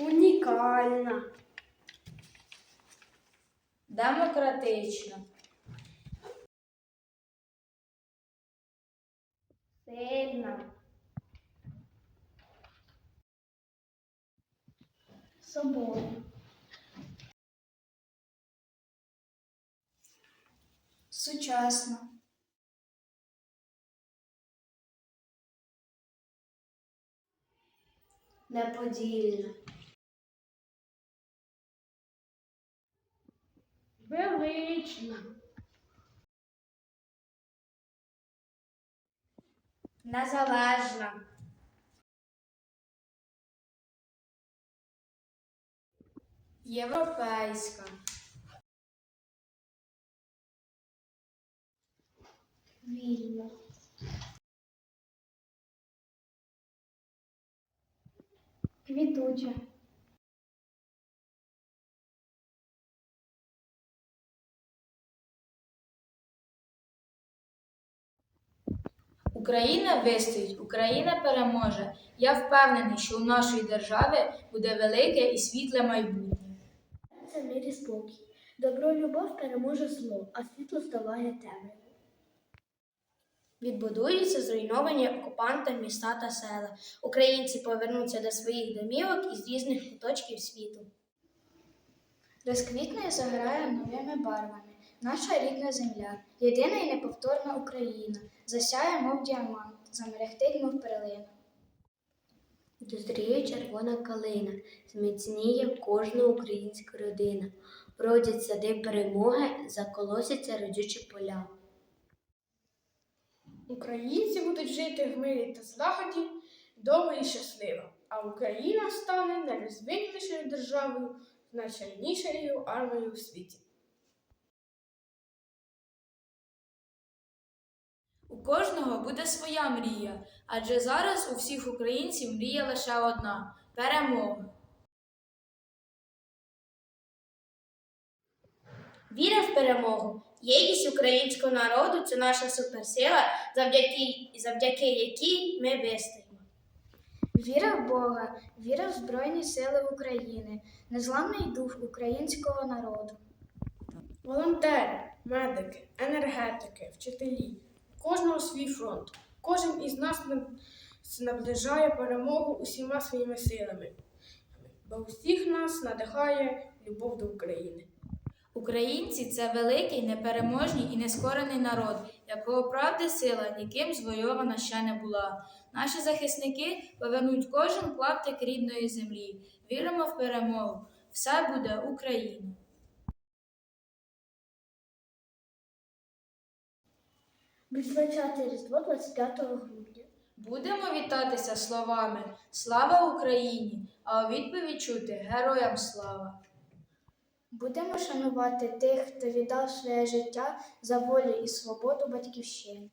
Унікальна. Демократична. Сильна. Соборна. Сучасна. Неподільна. Велична. Незалежна. Європейська. Вільна. Квітуча. Україна вистоїть, Україна переможе. Я впевнений, що у нашої держави буде велике і світле майбутнє. Це мир і спокій. Добро любов переможе зло, а світло здолає темряву. Відбудуються зруйновані окупантами міста та села. Українці повернуться до своїх домівок із різних куточків світу. Розквітне заграє новими барвами. Наша рідна земля, єдина і неповторна Україна, засяє, мов діамант, замерехтить, мов перлина. Дозріє червона калина, зміцніє кожна українська родина. Бродять сади перемоги, заколосяться родючі поля. Українці будуть жити в мирі та злагоді довго і щасливо, а Україна стане найрозвинутішою державою з найсильнішою армією у світі. Кожного буде своя мрія, адже зараз у всіх українців мрія лише одна перемога. Віра в перемогу. Єдність українського народу це наша суперсила, завдяки, завдяки якій ми вистоїмо. Віра в Бога, віра в Збройні Сили України, незламний дух українського народу. Волонтери, медики, енергетики, вчителі, кожного свій фронт. Кожен із нас наближає перемогу усіма своїми силами, бо усіх нас надихає любов до України. Українці це великий, непереможний і нескорений народ, якого правди сила ніким звойована ще не була. Наші захисники повернуть кожен клаптик рідної землі. Віримо в перемогу. Все буде Україна. Відзначати Різдво 25 грудня. Будемо вітатися словами Слава Україні! А у відповідь чути Героям слава! Будемо шанувати тих, хто віддав своє життя за волю і свободу батьківщини.